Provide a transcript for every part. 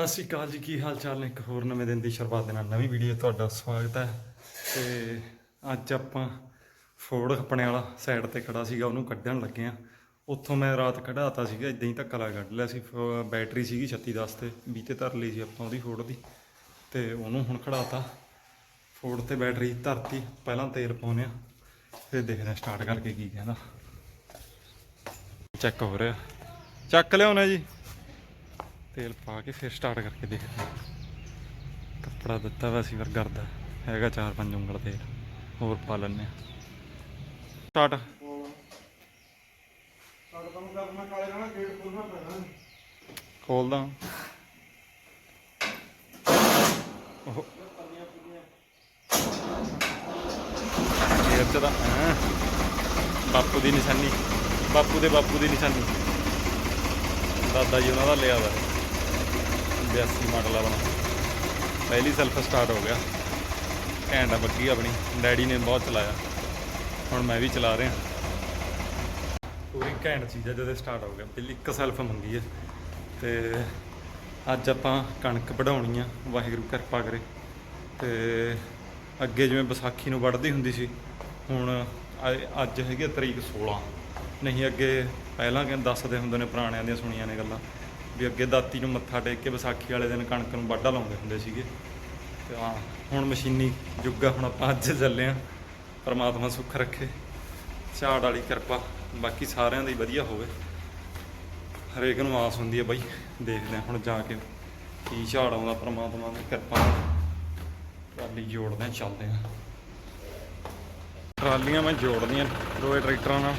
ਸਤਿ ਸ਼੍ਰੀ ਅਕਾਲ ਜੀ, ਕੀ ਹਾਲ ਚਾਲ ਨੇ? ਇੱਕ ਹੋਰ ਨਵੇਂ ਦਿਨ ਦੀ ਸ਼ੁਰੂਆਤ ਦੇ ਨਾਲ ਨਵੀਂ ਵੀਡੀਓ ਤੁਹਾਡਾ ਸਵਾਗਤ ਹੈ। ਤੇ ਅੱਜ ਆਪਾਂ ਫੋੜ ਆਪਣੇ ਵਾਲਾ ਸਾਈਡ ਤੇ ਖੜਾ ਸੀਗਾ, ਉਹਨੂੰ ਕੱਢਣ ਲੱਗੇ ਆ ਉੱਥੋਂ ਮੈਂ ਰਾਤ ਕਢਾਤਾ ਸੀਗਾ ਇਦਾਂ ਹੀ ਧੱਕਾ ਲਾ ਕੱਢ ਲਿਆ ਸੀ। ਫ- ਬੈਟਰੀ ਸੀਗੀ 3610 ਤੇ 20 ਤੇ ਧਰ ਲਈ ਸੀ ਆਪਾਂ ਉਹਦੀ ਫੋੜ ਦੀ। ਤੇ ਉਹਨੂੰ ਹੁਣ ਖੜਾਤਾ। ਫੋੜ ਤੇ ਬੈਟਰੀ ਧਰਤੀ, ਪਹਿਲਾਂ ਤੇਲ ਪਾਉਨੇ ਆ ਫਿਰ ਦੇਖਦੇ ਆ ਸਟਾਰਟ ਕਰਕੇ ਕੀ ਕਹਿੰਦਾ। ਚੈੱਕ ਹੋ ਰਿਹਾ। ਚੱਕ ਲਿਆਉਣਾ ਜੀ। ਤੇਲ ਪਾ ਕੇ ਫਿਰ ਸਟਾਰਟ ਕਰਕੇ ਦੇਖਦੇ ਹਾਂ ਕੱਪੜਾ ਦਿੱਤਾ ਵਾ ਸੀ ਵਰਗਰ ਦਾ। ਹੈਗਾ 4-5 ਉਂਗਲ ਤੇਲ। ਹੋਰ ਪਾ ਲੈਣੇ ਸਟਾਰਟ ਖੋਲਦਾ ਉਹ ਤਾਂ ਹੈਂ। ਬਾਪੂ ਦੀ ਨਿਸ਼ਾਨੀ। ਬਾਪੂ ਦੇ ਬਾਪੂ ਦੀ ਨਿਸ਼ਾਨੀ। ਦਾਦਾ ਜੀ ਉਹਨਾਂ ਦਾ ਲਿਆ ਵਾ। 82 ਮਾਡਲ ਆਪਣਾ। ਪਹਿਲੀ ਸੈਲਫ ਸਟਾਰਟ ਹੋ ਗਿਆ। ਘੈਂਟ ਆ ਬੱਗੀ ਆਪਣੀ। ਡੈਡੀ ਨੇ ਬਹੁਤ ਚਲਾਇਆ। ਹੁਣ ਮੈਂ ਵੀ ਚਲਾ ਰਿਹਾ। ਪੂਰੀ ਘੈਂਟ ਚੀਜ਼ ਆ ਜਦੋਂ ਸਟਾਰਟ ਹੋ ਗਿਆ। ਪਹਿਲੀ ਇੱਕ ਸੈਲਫ ਮੰਗੀ ਹੈ ਤੇ ਅੱਜ ਆਪਾਂ ਕਣਕ ਵਢਾਉਣੀ ਆ। ਵਾਹਿਗੁਰੂ ਕਿਰਪਾ ਕਰੇ। ਤੇ ਅੱਗੇ ਜਿਵੇਂ ਵਿਸਾਖੀ ਨੂੰ ਵੱਢਦੀ ਹੁੰਦੀ ਸੀ, ਹੁਣ ਅ- ਅੱਜ ਹੈਗੀ ਆ ਤਰੀਕ 16 ਨਹੀਂ, ਅੱਗੇ ਪਹਿਲਾਂ ਕਹਿੰਦੇ ਦੱਸਦੇ ਹੁੰਦੇ ਨੇ, ਪੁਰਾਣਿਆਂ ਦੀਆਂ ਸੁਣੀਆਂ ਨੇ ਗੱਲਾਂ। ਵੀ ਅੱਗੇ ਦਾਤੀ ਨੂੰ ਮੱਥਾ ਟੇਕ ਕੇ ਵਿਸਾਖੀ ਵਾਲੇ ਦਿਨ ਕਣਕ ਨੂੰ ਵਾਢਾ ਲਾਉਂਦੇ ਹੁੰਦੇ ਸੀਗੇ। ਤੇ ਹਾਂ, ਹੁਣ ਮਸ਼ੀਨੀ ਯੁੱਗ ਆ, ਹੁਣ ਆਪਾਂ ਅੱਜ ਚੱਲੇ ਆ। ਪਰਮਾਤਮਾ ਸੁੱਖ ਰੱਖੇ। ਝਾੜ ਵਾਲੀ ਕਿਰਪਾ ਬਾਕੀ ਸਾਰਿਆਂ ਦੀ ਵਧੀਆ ਹੋਵੇ। ਹਰੇਕ ਨੂੰ ਆਸ ਹੁੰਦੀ ਹੈ ਬਾਈ, ਦੇਖਦੇ ਹਾਂ ਹੁਣ ਜਾ ਕੇ ਕੀ ਝਾੜ ਆਉਂਦਾ ਪਰਮਾਤਮਾ ਦੀ ਕਿਰਪਾ ਟਰਾਲੀ ਜੋੜਦੇ ਹਾਂ ਚੱਲਦੇ ਹਾਂ ਟਰਾਲੀਆਂ ਮੈਂ ਜੋੜਦੀਆਂ ਦੋਏ ਟਰੈਕਟਰਾਂ ਨਾਲ।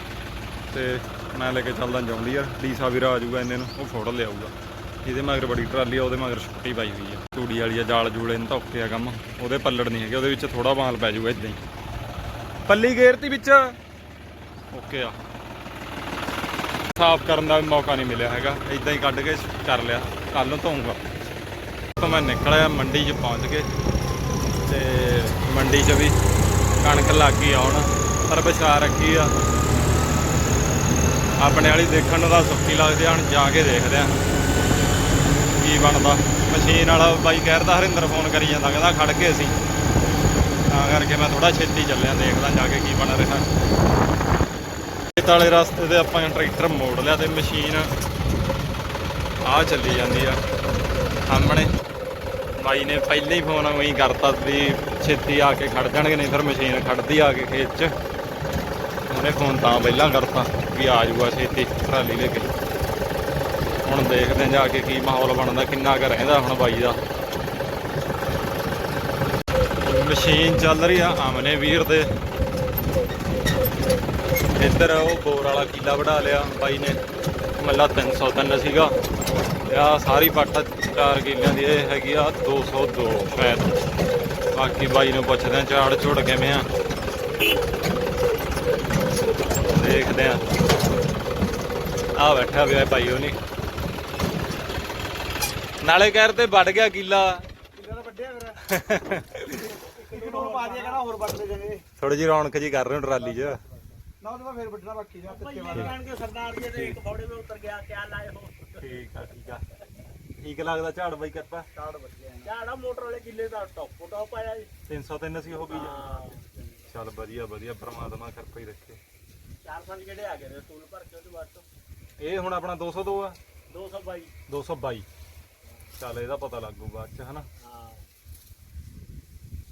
ਤੇ ਮੈਂ ਲੈ ਕੇ ਚੱਲਦਾ ਜੌਂਡੀਅਰ ਡੀਸਾ ਵੀਰਾ ਆ ਜਾਊਗਾ ਇਹਨੇ ਨੂੰ, ਉਹ ਫੋੜ ਲਿਆਊਗਾ। ਇਹਦੇ ਮਗਰ ਬੜੀ ਟਰਾਲੀ ਆ, ਉਹਦੇ ਮਗਰ ਛੁੱਟੀ ਪਾਈ ਹੋਈ ਆ। ਤੂੜੀ ਵਾਲੀ ਆ, ਜਾਲ ਜੂਲੇ ਨੂੰ ਤਾਂ ਔਖੇ ਆ ਕੰਮ। ਉਹਦੇ ਪੱਲੜ ਨਹੀਂ ਹੈਗੇ, ਉਹਦੇ ਵਿੱਚ ਥੋੜਾ ਮਾਲ ਪੈ ਜਾਊਗਾ ਇਦਾਂ ਹੀ। ਪੱਲੀ ਗੇਰਤੀ ਵਿੱਚ। ਓਕੇ ਆ। ਸਾਫ਼ ਕਰਨ ਦਾ ਵੀ ਮੌਕਾ ਨਹੀਂ ਮਿਲਿਆ ਹੈਗਾ। ਇਦਾਂ ਹੀ ਕੱਢ ਕੇ ਕਰ ਲਿਆ। ਕੱਲ ਨੂੰ ਧੋਊਂਗਾ। ਤਾਂ ਮੈਂ ਨਿਕਲਿਆ, ਮੰਡੀ 'ਚ ਪਹੁੰਚ ਕੇ। ਤੇ ਮੰਡੀ 'ਚ ਵੀ ਕਣਕ ਲੱਗ ਗਈ ਆਉਣ। ਪਰ ਵਿਚਾਰ ਰੱਖੀ ਆ। ਆਪਣੇ ਵਾਲੀ ਦੇਖਣ ਨੂੰ ਤਾਂ ਸੁੱਕੀ ਲੱਗਦੀ ਆ, ਹੁਣ ਜਾ ਕੇ ਦੇਖਦੇ ਆ। ਕੀ ਬਣਦਾ? ਮਸ਼ੀਨ ਵਾਲਾ ਬਾਈ ਕਹਿਰਦਾ ਹਰਿੰਦਰ ਫੋਨ ਕਰੀ ਜਾਂਦਾ, ਕਹਿੰਦਾ ਖੜ ਕੇ ਅਸੀਂ। ਤਾਂ ਕਰਕੇ ਮੈਂ ਥੋੜਾ ਛੇਤੀ ਚੱਲਿਆ, ਦੇਖਦਾ ਜਾ ਕੇ ਕੀ ਬਣ ਰਿਹਾ। ਖੇਤ ਵਾਲੇ ਰਸਤੇ ਤੇ ਆਪਾਂ ਟਰੈਕਟਰ ਮੋੜ ਲਿਆ ਤੇ ਮਸ਼ੀਨ ਆ ਚੱਲੀ ਜਾਂਦੀ ਆ। ਸਾਹਮਣੇ ਬਾਈ ਨੇ ਪਹਿਲਾਂ ਹੀ ਫੋਨ ਉਹੀ ਕਰਤਾ ਵੀ ਛੇਤੀ ਆ ਕੇ ਖੜ ਜਾਣਗੇ, ਨਹੀਂ ਫਿਰ ਮਸ਼ੀਨ ਖੜਦੀ ਆ ਕੇ ਖੇਤ 'ਚ। ਉਹਨੇ ਫੋਨ ਤਾਂ ਪਹਿਲਾਂ ਕਰਤਾ। ਵੀ ਆ ਜਾਊਗਾ ਛੇਤੀ ਟਰਾਲੀ ਲੈ ਕੇ। ਹੁਣ ਦੇਖਦੇ ਹਾਂ ਜਾ ਕੇ ਕੀ ਮਾਹੌਲ ਬਣਦਾ, ਕਿੰਨਾ ਕੁ ਰਹਿੰਦਾ ਹੁਣ ਬਾਈ ਦਾ। ਮਸ਼ੀਨ ਚੱਲ ਰਹੀ ਆ ਆਮਨੇ ਵੀਰ ਦੇ। ਇੱਧਰ ਉਹ ਬੋਰ ਵਾਲਾ ਕੀਲਾ ਵਢਾ ਲਿਆ ਬਾਈ ਨੇ। ਮੱਲਾ 303 ਸੀਗਾ। ਤੇ ਆ ਸਾਰੀ ਪੱਟ ਚਾਰ ਕਿੱਲਿਆਂ ਦੀ ਇਹ ਹੈਗੀ ਆ 202 ਸ਼ਾਇਦ। ਬਾਕੀ ਬਾਈ ਨੂੰ ਪੁੱਛਦੇ ਆ ਝਾੜ ਝੁੜ ਕਿਵੇਂ ਆ। ਦੇਖਦੇ ਆ ਆ ਬੈਠਾ ਹੋਇਆ ਭਾਈ ਉਹ ਨਾਲੇ ਕਹਿਰ ਤੇ ਵੱਢ ਗਿਆ ਕੀਲਾ। ਕਿੰਨਾ ਵੱਡਿਆ ਮੇਰਾ ਇੱਕ ਨੂੰ ਪਾ ਦਿਆ ਕਹਿੰਦਾ ਹੋਰ ਵੱਢ ਦੇ ਥੋੜੀ ਜਿਹੀ ਰੌਣਕ ਜੀ ਕਰ ਰਹੇ ਹੋ ਟਰਾਲੀ 'ਚ। ਨਾ ਉਹਦਾ ਫੇਰ ਵੱਢਣਾ ਬਾਕੀ ਜਾ ਪਿੱਛੇ ਭਈਆ ਕੇ ਸਰਦਾਰ ਜੀ ਦੇ ਇੱਕ ਫੌੜੇ ਵਿੱਚ ਉਤਰ ਗਿਆ ਕਿਆ ਲਾਏ ਹੋ ਠੀਕ ਆ ਠੀਕ ਆ। ਠੀਕ ਲੱਗਦਾ ਝਾੜ ਬਾਈ ਕਰਤਾ। ਸਟਾਰਟ ਵੱਜਿਆ ਝਾੜਾ ਮੋਟਰ ਵਾਲੇ ਕਿੱਲੇ ਦਾ ਟੌਪ ਟੌਪ ਆਇਆ ਜੀ 303 ਸੀ ਹੋ ਗਈ ਚੱਲ ਵਧੀਆ ਵਧੀਆ, ਪ੍ਰਮਾਤਮਾ ਕਿਰਪਾ ਹੀ ਰੱਖੇ। ਚਾਰ ਪੰਜ ਜਿਹੜੇ ਆ ਗਏ ਨੇ ਟੂਲ ਭਰ ਕੇ ਉਹਦੇ ਬਾਅਦ ਤੋਂ ਇਹ ਹੁਣ ਆਪਣਾ 202 ਆ? 222 222 ਚੱਲ ਇਹਦਾ ਪਤਾ ਲੱਗੂ ਬਾਅਦ ਚ ਹਨਾ? ਹਾਂ।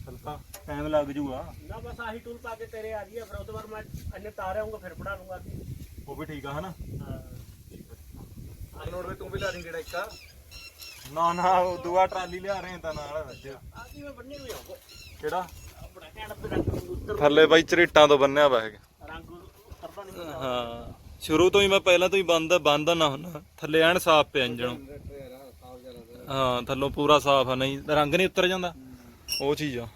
ਚੱਲ ਤਾਂ ਟਾਈਮ ਲੱਗ ਜੂਗਾ। ਨਾ ਬਸ ਆਹੀ ਟੂਲ ਪਾ ਕੇ ਤੇਰੇ ਆ ਰਹੀ ਫਿਰ ਉਹਦੇ ਬਾਅਦ ਮੈਂ ਅੰਨੇ ਤਾਰ ਆਉਂਗਾ ਫਿਰ ਪੜਾ ਲੂੰਗਾ ਉਹ ਵੀ ਠੀਕ ਆ ਹਨਾ? ਹਾਂ। ਨੋਟ ਤੇ ਤੂੰ ਵੀ ਲਾ ਦੀ ਕਿਹੜਾ ਇੱਕ ਨਾ ਨਾ ਉਹ ਦੂਆ ਟਰਾਲੀ ਲਿਆ ਰਹੇ ਤਾਂ ਨਾਲ ਵਿੱਚ। ਆ ਕੀ ਮੈਂ ਬੰਨੇ ਨੂੰ ਆਉਂਗਾ ਕਿਹੜਾ? ਆਪਣਾ ਕਹਿਣ ਤੇ ਰੰਗ ਉੱਤਰ ਥੱਲੇ ਬਾਈ ਚਰੀਟਾਂ ਤੋਂ ਬੰਨਿਆ ਵਾ ਹੈਗਾ ਰੰਗ ਉਤਰਦਾ ਨਹੀਂ ਹਾਂ। ਸ਼ੁਰੂ ਤੋਂ ਹੀ ਮੈਂ ਪਹਿਲਾਂ ਤੋਂ ਹੀ ਬੰਦ ਬੰਦ ਨਾ ਹੁੰਦਾ ਥੱਲੇ ਐਨ ਸਾਫ਼ ਪਿਆ ਇੰਜਣ। ਹਾਂ ਥੱਲੋਂ ਪੂਰਾ ਸਾਫ਼ ਆ ਨਹੀਂ ਰੰਗ ਨਹੀਂ ਉਤਰ ਜਾਂਦਾ। ਉਹ ਚੀਜ਼ ਆ।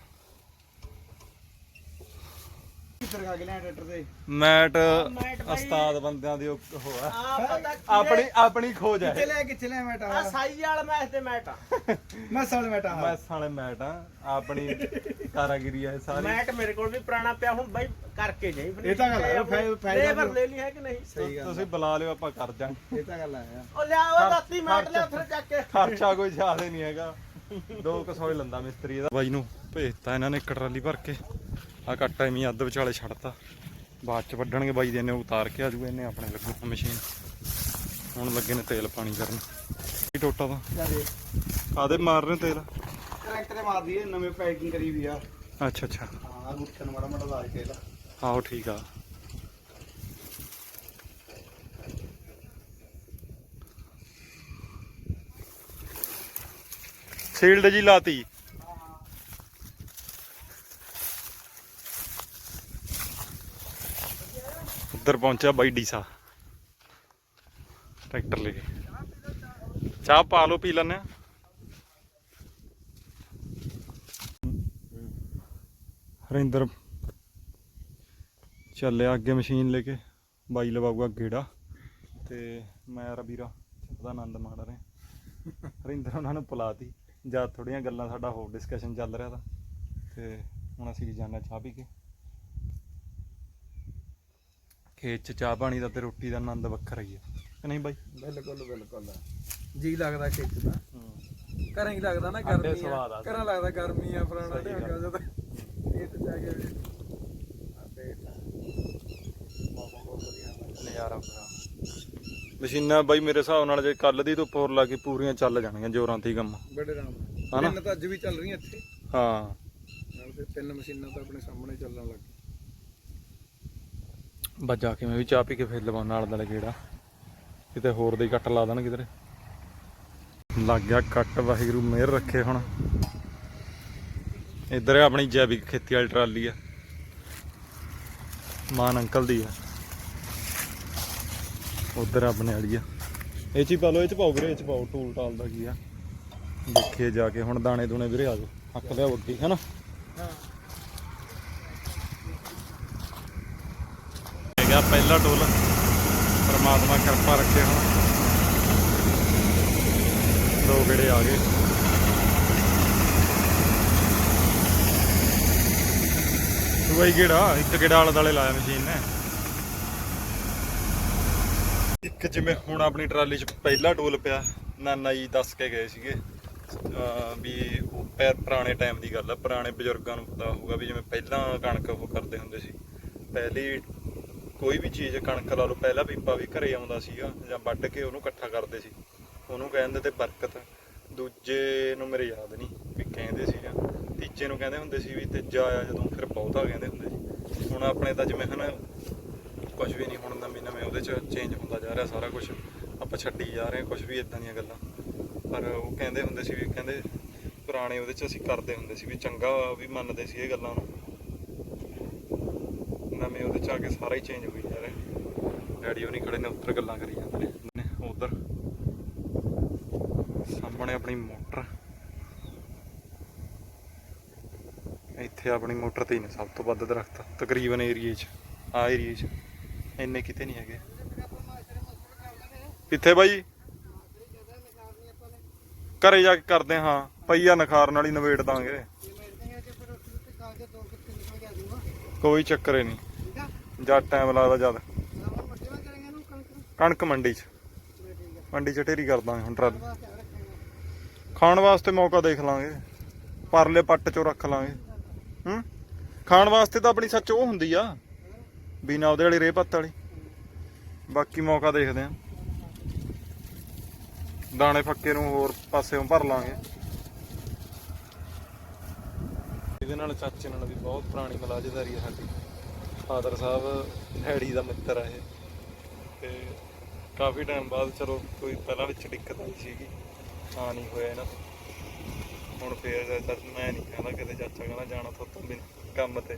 ਕਿੱਧਰ ਖਾ ਕੇ ਲਿਆ ਟਰੈਕਟਰ ਤੇ? ਮੈਟ ਮੈਟ ਉਸਤਾਦ ਬੰਦਿਆਂ ਦੀ ਉਹ ਆ। ਪਤਾ ਕੀ ਆਪਣੀ ਆਪਣੀ ਖੋਜ ਕਿੱਥੇ ਹੈ ਲਿਆ ਕਿੱਥੇ ਲਿਆ ਮੈਂ ਆ? ਸਾਈ ਵਾਲਾ ਮੈਚ ਤੇ ਮੈਟ ਆ। ਮੈਂ ਸਾਲ ਮੈਂ ਟਾ ਮੈਂ ਸਾਲੇ ਮੈਟ ਆ। ਆਪਣੀ ਕਾਰਾਗਰੀ ਹੈ ਸਾਰੀ। ਮੈਟ ਮੇਰੇ ਕੋਲ ਵੀ ਪੁਰਾਣਾ ਪਿਆ ਹੁਣ ਬਾਈ ਕਰਕੇ ਜਾਈ। ਇਹ ਤਾਂ ਗੱਲ ਹੈ, ਫਾਇ- ਫਾਇਦਾ ਲੇਬਰ ਵੀ- ਲੈ ਲਈ ਹੈ ਕਿ ਨਹੀਂ? ਸਹੀ ਗੱਲ ਤੁਸੀਂ ਬੁਲਾ ਲਿਓ ਆਪਾਂ ਕਰ ਜਾਂ ਇਹ ਤਾਂ ਗੱਲ ਆਇਆ ਉਹ ਲਿਆ ਉਹ ਦਾਤੀ ਮੈਟ ਲਿਆ ਉੱਥੇ ਚੱਕ ਕੇ। ਖਰਚਾ ਕੋਈ ਜ਼ਿਆਦਾ ਨਹੀਂ ਹੈਗਾ। ਦੋ ਕੁ ਸੌ ਹੀ ਲੰਦਾ ਮਿਸਤਰੀ ਦਾ। ਬਾਈ ਨੂੰ ਭੇਜਤਾ ਇਹਨਾਂ ਨੇ ਇੱਕ ਟਰਾਲੀ ਭਰ ਕੇ। ਆ ਕੱਟਾ ਐਵੇਂ ਅੱਧ ਵਿਚਾਲੇ ਛੱਡਤਾ। ਬਾਅਦ ਚ ਵੱਢਣਗੇ ਬਾਈ ਦੇ ਨੇ ਉਤਾਰ ਕੇ ਆਜੂ ਇਹਨੇ ਆਪਣੇ ਲੱਗੂ ਮਸ਼ੀਨ। ਹੁਣ ਲੱਗੇ ਨੇ ਤੇਲ ਪਾਣੀ ਕਰਨ। ਕੀ ਟੋਟਾ ਦਾ? ਕਾਦੇ ਮਾਰ ਰਹੇ ਤੇਲ? ਟਰੈਕਟਰ ਤੇ ਮਾਰ ਦਈਏ ਨਵੇਂ ਪੈਕਿੰਗ ਕਰੀ ਵੀ ਆ। ਅੱਛਾ ਅੱਛਾ। ਹਾਂ ਗੁੱਠਣ ਮਾੜਾ ਮਾੜਾ ਲਾ ਕੇ ਲਾ। ਆਹੋ ਠੀਕ ਆ। ਸੀਲਡ ਜੀ ਲਾਤੀ। ਉੱਧਰ ਪਹੁੰਚਿਆ ਬਾਈ ਡੀਸਾ। ਟਰੈਕਟਰ ਲੈ ਕੇ। ਚਾਹ ਪਾ ਲਓ, ਪੀ ਲੈਣੇ ਹਰਿੰਦਰ ਚੱਲਿਆ ਅੱਗੇ ਮਸ਼ੀਨ ਲੈ ਕੇ। ਬਾਈ ਲਵਾਊਗਾ ਗੇੜਾ। ਤੇ ਮੈਂ ਰਬੀਰਾ ਦਾ ਆਨੰਦ ਮਾਣ ਰਹੇ। ਹਰਿੰਦਰ ਉਹਨਾਂ ਨੂੰ ਪਲਾਤੀ। ਜਾਂ ਥੋੜੀਆਂ ਗੱਲਾਂ ਸਾਡਾ ਹੋਰ ਡਿਸਕਸ਼ਨ ਚੱਲ ਰਿਹਾ ਤਾਂ। ਤੇ ਹੁਣ ਅਸੀਂ ਜਾਣਾ ਚਾਹ ਪੀ ਕੇ। ਖੇਤ ਚ ਚਾਹ ਪਾਣੀ ਦਾ ਤੇ ਰੋਟੀ ਦਾ ਆਨੰਦ ਵੱਖਰਾ ਹੀ ਹੈ ਕਿ ਨਹੀਂ ਬਾਈ? ਬਿਲਕੁਲ ਬਿਲਕੁਲ ਜੀ ਲੱਗਦਾ ਖੇਤ ਦਾ ਹੂੰ। ਘਰਾਂ ਹੀ ਲੱਗਦਾ ਨਾ ਸਾਡੇ ਗਰਮੀ ਸਵਾਦ ਆ। ਆ ਘਰਾਂ ਲੱਗਦਾ ਗਰਮੀ ਆ ਫਲਾਣਾ ਸਹੀ ਤੇ ਗੱਲ। ਜਦੋਂ ਖੇਤ ਜਾ ਕੇ ਆਪੇ ਬਹੁਤ ਵਧੀਆ। ਨਜ਼ਾਰਾ ਪੂਰਾ ਮਸ਼ੀਨਾਂ ਬਾਈ ਮੇਰੇ ਹਿਸਾਬ ਨਾਲ ਜੇ ਕੱਲ ਦੀ ਧੁੱਪ ਹੋਰ ਲਾ ਕੇ ਪੂਰੀਆਂ ਚੱਲ ਜਾਣਗੀਆਂ ਜੋਰਾਂ ਤੇ ਹੀ ਕੰਮ। ਬੜੇ ਆਰਾਮ ਹਨਾ? ਤਿੰਨ ਤਾਂ ਅੱਜ ਵੀ ਚੱਲ ਰਹੀਆਂ ਇੱਥੇ। ਹਾਂ। ਨਾਲ ਫਿਰ ਤਿੰਨ ਮਸ਼ੀਨਾਂ ਤਾਂ ਆਪਣੇ ਸਾਹਮਣੇ ਚੱਲਣ ਲੱਗ ਬਸ ਜਾ ਕੇ ਮੈਂ ਵੀ ਚਾਹ ਪੀ ਕੇ ਫਿਰ ਲਵਾਂ ਨਾਲ ਦਾ ਗੇੜਾ। ਕਿਤੇ ਹੋਰ ਦੇ ਕੱਟ ਲਾ ਦੇਣ ਕਿਧਰੇ। ਲੱਗ ਗਿਆ ਕੱਟ, ਵਾਹਿਗੁਰੂ ਮਿਹਰ ਰੱਖੇ ਹੁਣ। ਇੱਧਰ ਆਪਣੀ ਜੈਵਿਕ ਖੇਤੀ ਵਾਲੀ ਟਰਾਲੀ ਆ। ਮਾਨ ਅੰਕਲ ਦੀ ਆ। ਉਧਰ ਆਪਣੇ ਵਾਲੀ ਆ। ਇਹ ਚ ਹੀ ਪਾ ਲਓ, ਇਹ ਚ ਪਾਓ ਵੀਰੇ, ਇਹ ਚ ਪਾਓ, ਟੂਲ ਟਾਲ ਦਾ ਕੀ ਆ। ਦੇਖੀਏ ਜਾ ਕੇ ਹੁਣ ਦਾਣੇ ਦੂਣੇ ਵੀਰੇ ਆ ਜਾਓ। ਹੱਕ ਲਿਆ ਵੱਡੀ ਹੈ ਹਾਂ। ਹੈਗਾ ਪਹਿਲਾ ਟੋਲ ਪਰਮਾਤਮਾ ਕਿਰਪਾ ਰੱਖੇ ਹੁਣ। ਦੋ ਗੇੜੇ ਆ ਗਏ। ਦੂਆ ਗੇੜਾ, ਇੱਕ ਗੇੜਾ ਆਲੇ ਦਾਲੇ ਲਾਇਆ ਮਸ਼ੀਨ ਨੇ। ਇੱਕ ਜਿਵੇਂ ਹੁਣ ਆਪਣੀ ਟਰਾਲੀ 'ਚ ਪਹਿਲਾ ਡੋਲ ਪਿਆ, ਨਾਨਾ ਜੀ ਦੱਸ ਕੇ ਗਏ ਸੀਗੇ। ਅਹ ਵੀ ਉਹ ਪੁਰਾਣੇ ਟਾਈਮ ਦੀ ਗੱਲ ਆ, ਪੁਰਾਣੇ ਬਜ਼ੁਰਗਾਂ ਨੂੰ ਪਤਾ ਹੋਊਗਾ ਵੀ ਜਿਵੇਂ ਪਹਿਲਾਂ ਕਣਕ ਉਹ ਕਰਦੇ ਹੁੰਦੇ ਸੀ। ਪਹਿਲੀ ਕੋਈ ਵੀ ਚੀਜ਼ ਕਣਕ ਲਾ ਲਓ, ਪਹਿਲਾਂ ਪੀਪਾ ਵੀ ਘਰੇ ਆਉਂਦਾ ਸੀਗਾ ਜਾਂ ਵੱਢ ਕੇ ਉਹਨੂੰ ਇਕੱਠਾ ਕਰਦੇ ਸੀ। ਉਹਨੂੰ ਕਹਿੰਦੇ ਤੇ ਬਰਕਤ। ਦੂਜੇ ਨੂੰ ਮੇਰੇ ਯਾਦ ਨਹੀਂ ਵੀ ਕਹਿੰਦੇ ਸੀ ਜਾਂ ਤੀਜੇ ਨੂੰ ਕਹਿੰਦੇ ਹੁੰਦੇ ਸੀ ਵੀ ਤੀਜਾ ਆਇਆ ਜਦੋਂ ਫਿਰ ਬਹੁਤਾ ਕਹਿੰਦੇ ਹੁੰਦੇ ਸੀ। ਹੁਣ ਆਪਣੇ ਤਾਂ ਜਿਵੇਂ ਹਨ ਕੁਝ ਵੀ ਨਹੀਂ, ਹੁਣ ਨਵੇਂ ਨਵੇਂ ਉਹਦੇ ਚ ਚੇਂਜ ਹੁੰਦਾ ਜਾ ਰਿਹਾ ਸਾਰਾ ਕੁਝ ਆਪਾਂ ਛੱਡੀ ਜਾ ਰਹੇ ਹਾਂ ਕੁਝ ਵੀ ਇਦਾਂ ਦੀਆਂ ਗੱਲਾਂ। ਪਰ ਉਹ ਕਹਿੰਦੇ ਹੁੰਦੇ ਸੀ ਵੀ, ਕਹਿੰਦੇ ਪੁਰਾਣੇ ਉਹਦੇ ਚ ਅਸੀਂ ਕਰਦੇ ਹੁੰਦੇ ਸੀ ਵੀ ਚੰਗਾ ਵੀ ਮੰਨਦੇ ਸੀ ਇਹ ਗੱਲਾਂ ਨੂੰ। ਨਵੇਂ ਉਹਦੇ ਚ ਆ ਕੇ ਸਾਰਾ ਹੀ ਚੇਂਜ ਹੋਈ ਜਾ ਰਿਹਾ। ਡੈਡੀ ਉਹ ਨਹੀਂ ਖੜੇ ਨੇ ਉੱਤਰ ਗੱਲਾਂ ਕਰੀ ਜਾਂਦੇ ਨੇ। ਉਧਰ। ਸਾਹਮਣੇ ਆਪਣੀ ਮੋਟਰ। ਇੱਥੇ ਆਪਣੀ ਮੋਟਰ ਤੇ ਹੀ ਨੇ ਸਭ ਤੋਂ ਵੱਧ ਦਰਖਤ ਤਕਰੀਬਨ ਏਰੀਏ 'ਚ ਆ ਏਰੀਏ 'ਚ। ਇੰਨੇ ਕਿਤੇ ਨਹੀਂ ਹੈਗੇ। ਕਿੱਥੇ ਬਾਈ? ਘਰੇ ਜਾ ਕੇ ਕਰਦੇ ਹਾਂ। ਪਈਆ ਨਖਾਰ ਨਾਲ ਹੀ ਨਵੇੜ ਦਾਂਗੇ ਕੋਈ ਚੱਕਰ ਹੀ ਨਹੀਂ। ਜਦ ਟਾਈਮ ਲੱਗਦਾ ਜਦ। ਕਣਕ ਮੰਡੀ 'ਚ। ਮੰਡੀ 'ਚ ਢੇਰੀ ਕਰ ਦਾਂਗੇ ਹੁਣ ਟਰਾਲੀ। ਖਾਣ ਵਾਸਤੇ ਮੌਕਾ ਦੇਖ ਲਾਂਗੇ। ਪਰਲੇ ਪੱਟ 'ਚੋਂ ਰੱਖ ਲਾਂਗੇ। ਹੂੰ? ਖਾਣ ਵਾਸਤੇ ਤਾਂ ਆਪਣੀ ਸੱਚ ਉਹ ਹੁੰਦੀ ਆ। ਬਿਨਾ ਉਹਦੇ ਵਾਲੀ ਰੇਹ ਪੱਤ ਵਾਲੀ। ਬਾਕੀ ਮੌਕਾ ਦੇਖਦੇ ਆਂ। ਦਾਣੇ ਫੱਕੇ ਨੂੰ ਹੋਰ ਪਾਸਿਓਂ ਭਰ ਲਾਂਗੇ। ਇਹਦੇ ਨਾਲ ਚਾਚੇ ਨਾਲ ਵੀ ਬਹੁਤ ਪੁਰਾਣੀ ਮਲਾਜਦਾਰੀ ਹੈ ਸਾਡੀ। ਫਾਦਰ ਸਾਹਿਬ ਡੈਡੀ ਦਾ ਮਿੱਤਰ ਆ ਇਹ। ਤੇ ਕਾਫੀ ਟਾਈਮ ਬਾਅਦ ਚਲੋ ਕੋਈ ਪਹਿਲਾਂ ਵਿੱਚ ਦਿੱਕਤ ਆਈ ਸੀਗੀ, ਤਾਂ ਨਹੀਂ ਹੋਇਆ ਇਹਨਾਂ ਹੁਣ ਫੇਰ ਤਾਂ ਮੈਂ ਨਹੀਂ ਕਹਿੰਦਾ ਕਿਤੇ ਚਾਚਾ ਕਹਿੰਦਾ ਜਾਣਾ ਥੋਤੋਂ ਬਿਨ ਕੰਮ ਤੇ,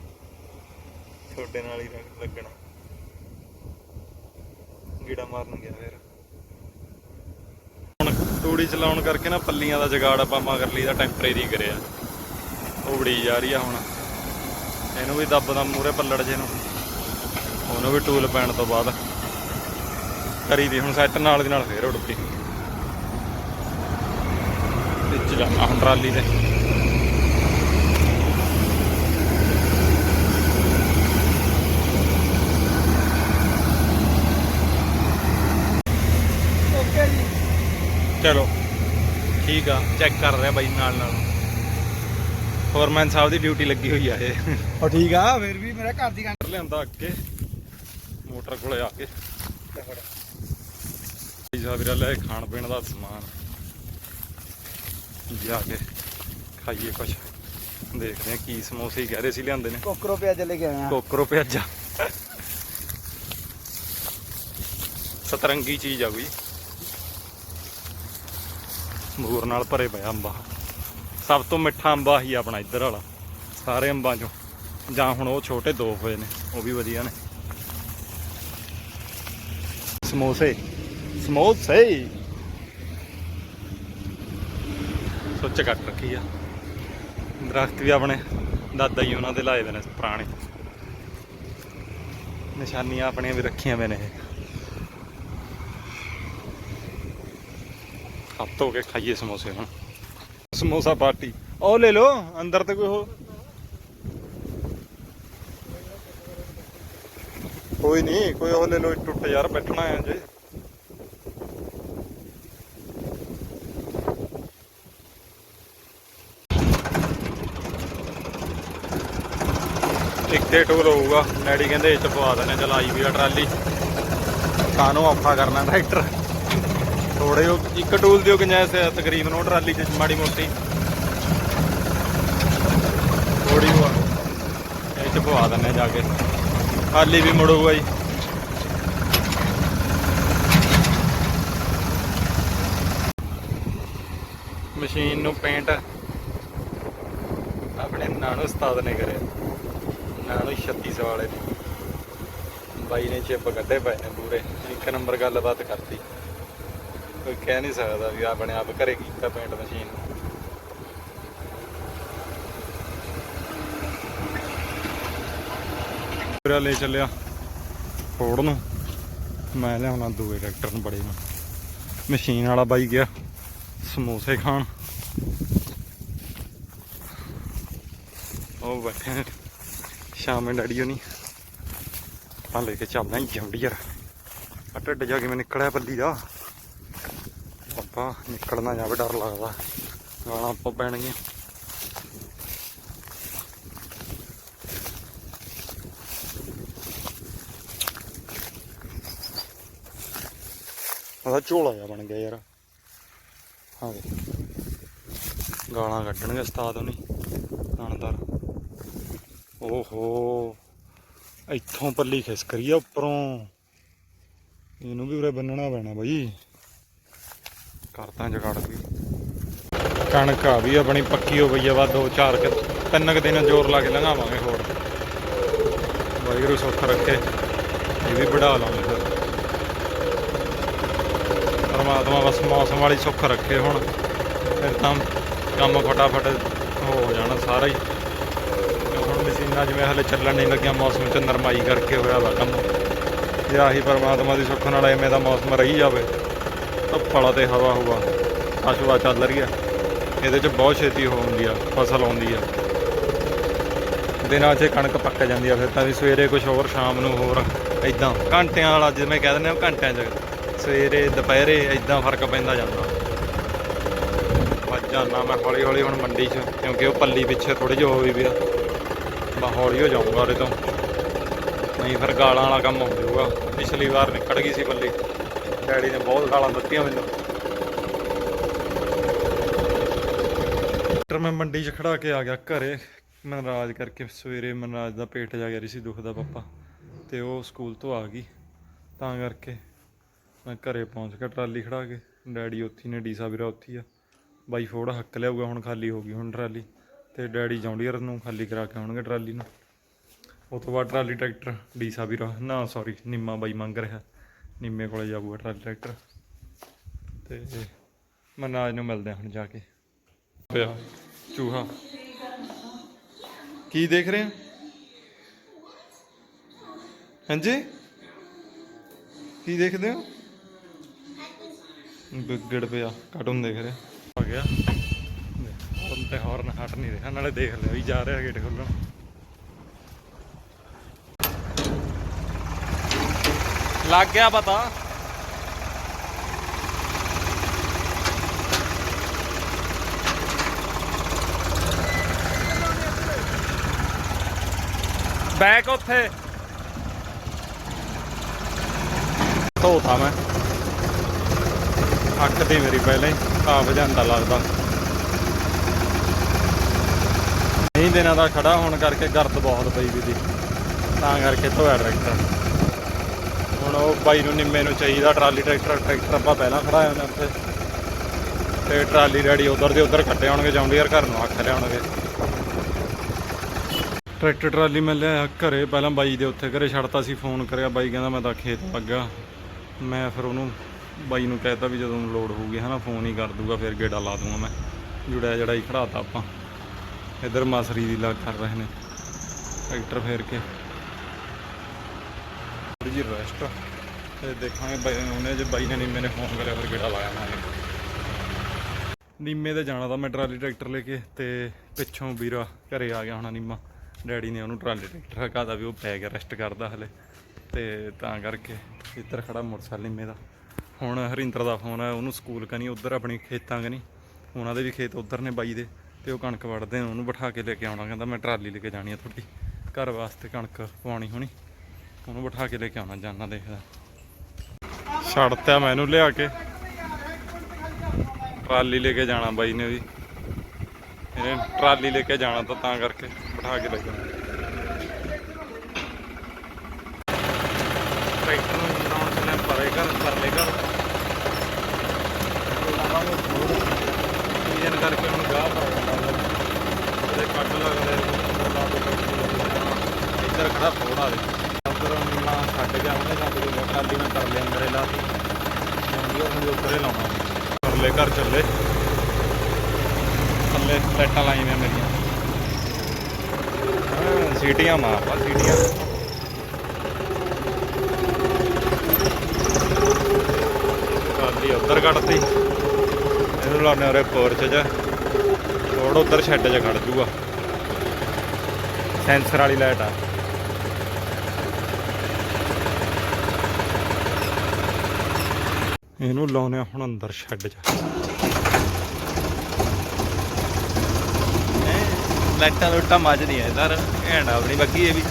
ਤੁਹਾਡੇ ਨਾਲ ਹੀ ਲੱਗਣਾ। ਗੀੜਾ ਮਾਰਨ ਗਿਆ ਫੇਰ। ਹੁਣ ਟੂੜੀ ਚਲਾਉਣ ਕਰਕੇ ਨਾ ਪੱਲੀਆਂ ਦਾ ਜਗਾੜ ਆਪਾਂ ਮਗਰ ਲਈ ਦਾ ਟੈਂਪਰੇਰੀ ਕਰਿਆ। ਉਬੜੀ ਜਾ ਰਹੀ ਆ ਹੁਣ। ਇਹਨੂੰ ਵੀ ਦੱਬਦਾ ਮੂਰੇ ਪੱਲੜ ਜੇ ਨੂੰ। ਉਹਨੂੰ ਵੀ ਟੂਲ ਪੈਣ ਤੋਂ ਬਾਅਦ। ਕਰੀ ਦੀ ਹੁਣ ਸੈੱਟ ਨਾਲ ਦੀ ਨਾਲ ਫੇਰ ਉੱਡ ਪਈ ਵਿੱਚ ਜਾਣਾ ਹੁਣ ਟਰਾਲੀ ਤੇ। ਜੀ। ਚਲੋ। ਠੀਕ ਆ ਚੈੱਕ ਕਰ ਰਿਹਾ ਬਾਈ ਨਾਲ ਨਾਲ। ਫੋਰਮੈਨ ਸਾਹਿਬ ਦੀ ਡਿਊਟੀ ਲੱਗੀ ਹੋਈ ਆ ਇਹ। ਉਹ ਠੀਕ ਆ ਫਿਰ ਵੀ ਮੇਰਾ ਘਰ ਦੀ ਕਰ ਲਿਆਂਦਾ ਅੱਗੇ। ਮੋਟਰ ਕੋਲੇ ਆ ਕੇ। ਜੀ ਸਾਹਿਬ ਵੀਰਾ ਲੈ ਖਾਣ ਪੀਣ ਦਾ ਸਮਾਨ। ਜਾ ਕੇ ਖਾਈਏ ਕੁਛ। ਦੇਖਦੇ ਆ ਕੀ ਸਮੋਸੇ ਹੀ ਕਹਿ ਰਹੇ ਸੀ ਲਿਆਂਦੇ ਨੇ। ਕੋਕਰੋ ਪਿਆਜ਼ ਲੈ ਕੇ ਆਏ ਆ। ਕੋਕਰੋ ਪਿਆਜ਼ਾ। ਸਤਰੰਗੀ ਚੀਜ਼ ਆ ਕੋਈ। ਮੂਰ ਨਾਲ ਭਰੇ ਪਿਆ ਅੰਬਾ। ਸਭ ਤੋਂ ਮਿੱਠਾ ਅੰਬਾ ਹੀ ਆਪਣਾ ਇੱਧਰ ਵਾਲਾ। ਸਾਰੇ ਅੰਬਾਂ ਚੋਂ। ਜਾਂ ਹੁਣ ਉਹ ਛੋਟੇ ਦੋ ਹੋਏ ਨੇ, ਉਹ ਵੀ ਵਧੀਆ ਨੇ। ਸਮੋਸੇ। ਸਮੋਸੇ। ਸੁੱਚ ਕੱਟ ਰੱਖੀ ਆ। ਦਰਖਤ ਵੀ ਆਪਣੇ ਦਾਦਾ ਜੀ ਉਹਨਾਂ ਦੇ ਲਾਏ ਦੇ ਨੇ, ਪੁਰਾਣੇ। ਨਿਸ਼ਾਨੀਆਂ ਆਪਣੀਆਂ ਵੀ ਰੱਖੀਆਂ ਹੋਏ ਨੇ ਹੱਥ ਧੋ ਕੇ ਖਾਈਏ ਸਮੋਸੇ ਹੁਣ। ਸਮੋਸਾ ਪਾਰਟੀ। ਉਹ ਲੈ ਲਓ, ਅੰਦਰ ਤੇ ਕੋਈ ਹੋ ਕੋਈ ਨਹੀਂ, ਕੋਈ ਉਹ ਲੈ ਲਓ ਟੁੱਟ ਯਾਰ, ਬੈਠਣਾ ਹੈ ਜੇ ਇੱਕੇ ਟੂਰ ਹੋਊਗਾ। ਡੈਡੀ ਕਹਿੰਦੇ ਇਹ ਚ ਪਵਾ ਦੇਣੇ, ਚਲ ਆਈ ਵੀ ਆ ਟਰਾਲੀ। ਕਾਨੂੰ ਔਖਾ ਕਰਨਾ ਟਰੈਕਟਰ ਥੋੜੇ ਇੱਕ ਟੂਲ ਦਿਓ ਗੁੰਜਾਇਸ਼ ਹੈ ਤਕਰੀਬਨ ਉਹ ਟਰਾਲੀ ਚ ਮਾੜੀ ਮੋਟੀ। ਥੋੜੀ ਉਹ ਇਹ ਚ ਪਵਾ ਦਿੰਨੇ ਜਾ ਕੇ। ਖਾਲੀ ਵੀ ਮੁੜੂਗਾ ਜੀ। ਮਸ਼ੀਨ ਨੂੰ ਪੇਂਟ ਆਪਣੇ ਨਾਨੂ ਉਸਤਾਦ ਨੇ ਕਰਿਆ। ਨਾਨੂ 3600 ਵਾਲੇ ਨੇ। ਬਾਈ ਨੇ ਚਿੱਪ ਕੱਢੇ ਪਏ ਨੇ ਪੂਰੇ। ਇੱਕ ਨੰਬਰ ਗੱਲਬਾਤ ਕਰਤੀ। ਕੋਈ ਕਹਿ ਨਹੀਂ ਸਕਦਾ ਵੀ ਆਪਣੇ ਆਪ ਘਰੇ ਕੀਤਾ ਪੇਂਟ ਮਸ਼ੀਨ ਪੂਰਾ ਲੈ ਚੱਲਿਆ ਫੋੜ ਨੂੰ। ਮੈਂ ਲਿਆਉਣਾ ਦੂਏ ਟਰੈਕਟਰ ਨੂੰ ਬੜੇ ਨੂੰ। ਮਸ਼ੀਨ ਵਾਲਾ ਬਾਈ ਗਿਆ ਸਮੋਸੇ ਖਾਣ। ਉਹ ਬੈਠੇ ਨੇ। ਸ਼ਾਮੇ ਡੈਡੀ ਹੋਣੀ। ਆਪਾਂ ਲੈ ਕੇ ਚੱਲਦੇ ਆਂ ਜੰਡੀਅਰ ਆ ਢਿੱਡ ਜਾ ਕੇ ਮੈਂ ਨਿਕਲਿਆ ਪੱਲੀ ਦਾ। ਆਪਾਂ ਨਿਕਲਣਾ ਜਾਵੇ ਡਰ ਲੱਗਦਾ। ਗਾਲਾਂ ਆਪਾਂ ਪੈਣਗੀਆਂ। ਉਹਦਾ ਝੋਲਾ ਜਿਹਾ ਬਣ ਗਿਆ ਯਾਰ। ਹਾਂ ਗਾਲਾਂ ਕੱਢਣਗੇ ਉਸਤਾਦ ਉਹਨੇ। ਥਾਣਦਾਰ ਓਹੋ। ਇੱਥੋਂ ਪੱਲੀ ਖਿਸਕ ਰਹੀ ਆ ਉੱਪਰੋਂ। ਇਹਨੂੰ ਵੀ ਉਰੇ ਬੰਨਣਾ ਪੈਣਾ ਬਾਈ। ਕਰਤਾ ਜਗਾੜ ਵੀ। ਕਣਕ ਆ ਵੀ ਆਪਣੀ ਪੱਕੀ ਹੋ ਗਈ ਆ ਵਾ ਦੋ ਚਾਰ ਕੁ ਤਿੰਨ ਕੁ ਦਿਨ ਜ਼ੋਰ ਲਾ ਕੇ ਲੰਘਾਵਾਂਗੇ ਹੋਰ। ਵਾਹਿਗੁਰੂ ਸੁੱਖ ਰੱਖੇ, ਇਹ ਵੀ ਵਢਾ ਲਾਂਗੇ ਫਿਰ। ਪਰਮਾਤਮਾ ਬਸ ਮੌਸਮ ਵਾਲੀ ਸੁੱਖ ਰੱਖੇ ਹੁਣ, ਫਿਰ ਤਾਂ ਕੰਮ ਫਟਾਫਟ ਹੋ ਜਾਣਾ ਸਾਰਾ ਹੀ। ਹੁਣ ਮਸ਼ੀਨਾਂ ਜਿਵੇਂ ਹਲੇ ਚੱਲਣ ਨਹੀਂ ਲੱਗਿਆ, ਮੌਸਮ 'ਚ ਨਰਮਾਈ ਕਰਕੇ ਹੋਇਆ ਵਾ ਕੰਮ। ਜੇ ਆਹੀ ਪਰਮਾਤਮਾ ਦੀ ਸੁੱਖ ਨਾਲ ਐਵੇਂ ਦਾ ਮੌਸਮ ਰਹੀ ਜਾਵੇ। ਧੁੱਪਾਲਾ ਤੇ ਹਵਾ ਹੁਵਾ ਅਸ਼ਵਾ ਚੱਲ ਰਹੀ ਆ। ਇਹਦੇ 'ਚ ਬਹੁਤ ਛੇਤੀ ਹੋ ਹੁੰਦੀ ਆ, ਫਸਲ ਆਉਂਦੀ ਆ। ਦਿਨਾਂ 'ਚ ਕਣਕ ਪੱਕ ਜਾਂਦੀ ਆ ਫਿਰ ਤਾਂ ਵੀ ਸਵੇਰੇ ਕੁਝ ਹੋਰ, ਸ਼ਾਮ ਨੂੰ ਹੋਰ ਇਦਾਂ ਘੰਟਿਆਂ ਵਾਲਾ ਜਿਵੇਂ ਕਹਿ ਦਿੰਦੇ ਆ, ਘੰਟਿਆਂ 'ਚ। ਸਵੇਰੇ, ਦੁਪਹਿਰੇ ਇਦਾਂ ਫ਼ਰਕ ਪੈਂਦਾ ਜਾਂਦਾ। ਵੱਜ ਜਾਣਾ ਮੈਂ ਹੌਲੀ ਹੌਲੀ ਹੁਣ ਮੰਡੀ 'ਚ, ਕਿਉਂਕਿ ਉਹ ਪੱਲੀ ਪਿੱਛੇ ਥੋੜੀ ਜਿਹੀ ਹੋਈ ਵੀ ਆ। ਮੈਂ ਹੌਲੀ ਹੋ ਜਾਊਂਗਾ ਉਹਦੇ ਤੋਂ। ਨਹੀਂ ਫਿਰ ਗਾਲਾਂ ਵਾਲਾ ਕੰਮ ਹੋ ਜਾਊਗਾ। ਪਿਛਲੀ ਵਾਰ ਨਿਕਲ ਗਈ ਸੀ ਪੱਲੀ। ਡੈਡੀ ਨੇ ਬਹੁਤ ਗਾਲਾਂ ਦਿੱਤੀਆਂ ਮੈਨੂੰ। ਟਰੈਕਟਰ ਮੈਂ ਮੰਡੀ 'ਚ ਖੜਾ ਕੇ ਆ ਗਿਆ ਘਰੇ। ਮਨਰਾਜ ਕਰਕੇ ਸਵੇਰੇ ਮਨਰਾਜ ਦਾ ਪੇਟ ਜਾ ਗਿਆ ਸੀ ਦੁਖਦਾ ਪਾਪਾ। ਤੇ ਉਹ ਸਕੂਲ ਤੋਂ ਆ ਗਈ। ਤਾਂ ਕਰਕੇ ਮੈਂ ਘਰੇ ਪਹੁੰਚ ਗਿਆ, ਟਰਾਲੀ ਖੜਾ ਕੇ। ਡੈਡੀ ਉੱਥੀ ਨੇ ਡੀਸਾ ਵੀਰਾ ਉੱਥੀ ਆ। ਬਾਈ ਫੋੜ ਹੱਕ ਲਿਆਊਗਾ, ਹੁਣ ਖਾਲੀ ਹੋ ਗਈ ਹੁਣ ਟਰਾਲੀ। ਤੇ ਡੈਡੀ ਜੌਂਡੀਅਰ ਨੂੰ ਖਾਲੀ ਕਰਾ ਕੇ ਆਉਣਗੇ ਟਰਾਲੀ ਨੂੰ। ਉਹ ਤੋਂ ਬਾਅਦ ਟਰਾਲੀ ਟਰੈਕਟਰ ਡੀ ਵੀਰਾ ਨਾ ਸੌਰੀ ਨਿੰਮਾ ਬਾਈ ਮੰਗ ਰਿਹਾ। ਨਿੰਮੇ ਕੋਲੇ ਜਾਊਗਾ ਟਰਾਲੀ ਟਰੈਕਟਰ। ਤੇ ਮਨਾਜ ਨੂੰ ਮਿਲਦੇ ਹੁਣ ਜਾ ਕੇ। ਪਿਆ ਚੂਹਾ। ਕੀ ਦੇਖ ਰਹੇ ਆ? ਹਾਂਜੀ? ਕੀ ਦੇਖਦੇ ਹੋ? ਵਿਗੜ ਪਿਆ ਕਾਰਟੂਨ ਦੇਖ ਰਿਹਾ ਆ। ਗਿਆ। ਹੁਣ ਤੇ ਹਾਰਨ ਹਟ ਨਹੀਂ ਰਿਹਾ, ਨਾਲੇ ਦੇਖ ਲਿਆ ਵੀ ਜਾ ਰਿਹਾ ਗੇਟ ਖੋਲਣ। ਲੱਗ ਗਿਆ ਪਤਾ। ਬੈਕ ਉੱਥੇ। ਧੋਤਾ ਮੈਂ। ਅੱਖ ਦੀ ਮੇਰੀ ਪਹਿਲਾਂ ਹੀ ਆਪ ਜਾਂਦਾ ਲੱਗਦਾ। ਨਹੀਂ ਦਿਨਾਂ ਦਾ ਖੜਾ ਹੋਣ ਕਰਕੇ ਗਰਦ ਬਹੁਤ ਪਈ ਵੀ ਦੀ। ਤਾਂ ਕਰਕੇ ਧੋਇਆ ਟਰੈਕਟਰ। ਹੁਣ ਉਹ ਬਾਈ ਨੂੰ ਨਿੰਮੇ ਨੂੰ ਚਾਹੀਦਾ ਟਰਾਲੀ ਟਰੈਕਟਰ ਟਰੈਕਟਰ ਆਪਾਂ ਪਹਿਲਾਂ ਖੜਾਇਆ ਨੇ ਉੱਥੇ ਤੇ ਟਰਾਲੀ ਰੈਡੀ ਉਧਰ ਦੇ ਉਧਰ ਕੱਟੇ ਹੋਣਗੇ ਜੌਂਡੀਅਰ ਘਰ ਨੂੰ ਆਖ ਲਿਆਉਣਗੇ ਟਰੈਕਟਰ ਟਰਾਲੀ ਮੈਂ ਲਿਆ ਘਰੇ, ਪਹਿਲਾਂ ਬਾਈ ਦੇ ਉੱਥੇ ਘਰੇ ਛੱਡਤਾ ਸੀ, ਫੋਨ ਕਰਿਆ ਬਾਈ, ਕਹਿੰਦਾ ਮੈਂ ਤਾਂ ਖੇਤ ਲੱਗਾ ਮੈਂ ਫਿਰ ਉਹਨੂੰ ਬਾਈ ਨੂੰ ਕਹਿਤਾ ਵੀ ਜਦੋਂ ਲੋਡ ਹੋਊਗੀ, ਹਨਾ, ਫੋਨ ਹੀ ਕਰ ਦੂਗਾ, ਫਿਰ ਗੇੜਾ ਲਾ ਦੂੰਗਾ ਮੈਂ। ਜੁੜਿਆ ਜੜਾ ਹੀ ਖੜਾਤਾ ਆਪਾਂ। ਇੱਧਰ ਮਾਸਰੀ ਦੀ ਲੱਗ ਕਰ ਰਹੇ ਨੇ। ਟਰੈਕਟਰ ਫੇਰ ਕੇ। ਥੋੜੀ ਜਿਹੀ ਰੈਸਟ ਤੇ ਦੇਖਾਂਗੇ ਬਾਈ, ਉਹਨੇ ਜੇ ਬਾਈ ਨੇ ਨਿੰਮੇ ਨੇ ਫੋਨ ਕਰਿਆ, ਫਿਰ ਗੇੜਾ ਲਾਇਆ ਮੈਂ। ਨੀਮੇ ਤੇ ਜਾਣਾ ਤਾਂ ਮੈਂ ਟਰਾਲੀ ਟਰੈਕਟਰ ਲੈ ਕੇ, ਤੇ ਪਿੱਛੋਂ ਵੀਰਾ ਘਰੇ ਆ ਗਿਆ ਹੋਣਾ ਨਿੰਮਾ। ਡੈਡੀ ਨੇ ਉਹਨੂੰ ਟਰਾਲੀ ਟਰੈਕਟਰ ਹਕਾਦਾ ਵੀ ਉਹ ਪੈ ਗਿਆ ਰੈਸਟ ਕਰਦਾ ਹਲੇ। ਤੇ ਤਾਂ ਕਰਕੇ ਇੱਧਰ ਖੜਾ ਮੋਟਰਸਾਈਕਲ ਨਿੰਮੇ ਦਾ। ਹੁਣ ਹਰਿੰਦਰ ਦਾ ਫੋਨ ਹੈ ਉਹਨੂੰ ਸਕੂਲ ਕਨੀ, ਉੱਧਰ ਆਪਣੀ ਖੇਤਾਂ ਕਨੀ। ਉਹਨਾਂ ਦੇ ਵੀ ਖੇਤ ਉੱਧਰ ਨੇ ਬਾਈ ਦੇ, ਤੇ ਉਹ ਕਣਕ ਵੜਦੇ ਨੇ, ਉਹਨੂੰ ਬਿਠਾ ਕੇ ਲੈ ਕੇ ਆਉਣਾ, ਕਹਿੰਦਾ ਮੈਂ ਟਰਾਲੀ ਲੈ ਕੇ ਜਾਣੀ ਆ ਤੁਹਾਡੀ। ਘਰ ਵਾਸਤੇ ਕਣਕ ਪਵਾਉਣੀ ਹੋਣੀ। ਉਹਨੂੰ ਬਿਠਾ ਕੇ ਲੈ ਕੇ ਆਉਣਾ ਜਾਨਾ ਦੇਖਦਾ ਛੱਡਤਿਆ ਮੈਂ ਲਿਆ ਕੇ। ਟਰਾਲੀ ਲੈ ਕੇ ਜਾਣਾ ਬਾਈ ਨੇ ਵੀ। ਇਹਨੇ ਟਰਾਲੀ ਲੈ ਕੇ ਜਾਣਾ ਤਾਂ ਤਾਂ ਕਰਕੇ ਬਿਠਾ ਕੇ ਲੈ ਜਾਣਾ ਟਰੈਕਟਰ ਨੂੰ ਬਣਾਉਣ ਚੱਲੇ ਪਰੇ ਘਰ ਪਰਲੇ ਘਰ ਸੀਜ਼ਨ ਕਰਕੇ ਹੁਣ ਗਾਹ ਪਾ ਜਾਂਦਾ ਉਹਦੇ ਕੱਟ ਲੱਗਦੇ ਇੱਧਰ ਖੜਾ ਥੋੜਾ ਦੇ ਉੱਧਰ ਨਾ ਛੱਡ ਗਿਆ ਉਹਨੇ ਛੱਡ ਕੇ ਮੈਂ ਕਰ ਅੰਦਰੇ ਲਾ ਦਿੱਤੀ ਹੁਣ ਵੀ ਉੱਪਰੇ ਲਾਉਣਾ। ਪਰਲੇ ਘਰ ਚੱਲੇ। ਥੱਲੇ ਲਾਈਟਾਂ ਲਾਈਆਂ ਮੇਰੀਆਂ। ਹਾਂ, ਸੀਟੀਆਂ ਮਾਰਦਾ ਸੀਟੀਆਂ। ਕਾਲੀ ਉੱਧਰ ਕੱਢਤੀ। ਇਹਨੂੰ ਲਾਉਣੇ ਉਰੇ ਪੋਰਚ 'ਚ। ਰੋਡ ਉੱਧਰ ਸ਼ੈੱਡ 'ਚ ਖੜ ਜੂਗਾ। ਸੈਂਸਰ ਵਾਲੀ ਲਾਈਟ ਆ। ਇਹਨੂੰ ਲਾਉਣੇ ਹੁਣ ਅੰਦਰ ਸ਼ੈੱਡ 'ਚ ਲਾਈਟਾਂ ਲੁੱਟਾਂ ਮੱਝ ਨਹੀਂ ਹੈ ਸਰ ਘੈਂਟ ਆਪਣੀ ਬਾਕੀ ਇਹ ਵੀ।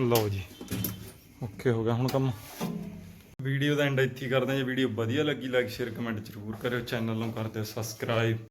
ਲਓ ਜੀ ਓਕੇ ਹੋ ਗਿਆ ਹੁਣ ਕੰਮ। ਵੀਡੀਓ ਦਾ ਐਂਡ ਇੱਥੇ ਹੀ ਕਰਦੇ ਹਾਂ। ਜੇ ਵੀਡੀਓ ਵਧੀਆ ਲੱਗੀ ਲਾਈਕ ਸ਼ੇਅਰ ਕਮੈਂਟ ਜ਼ਰੂਰ ਕਰਿਓ। ਚੈਨਲ ਨੂੰ ਕਰ ਦਿਓ ਸਬਸਕ੍ਰਾਈਬ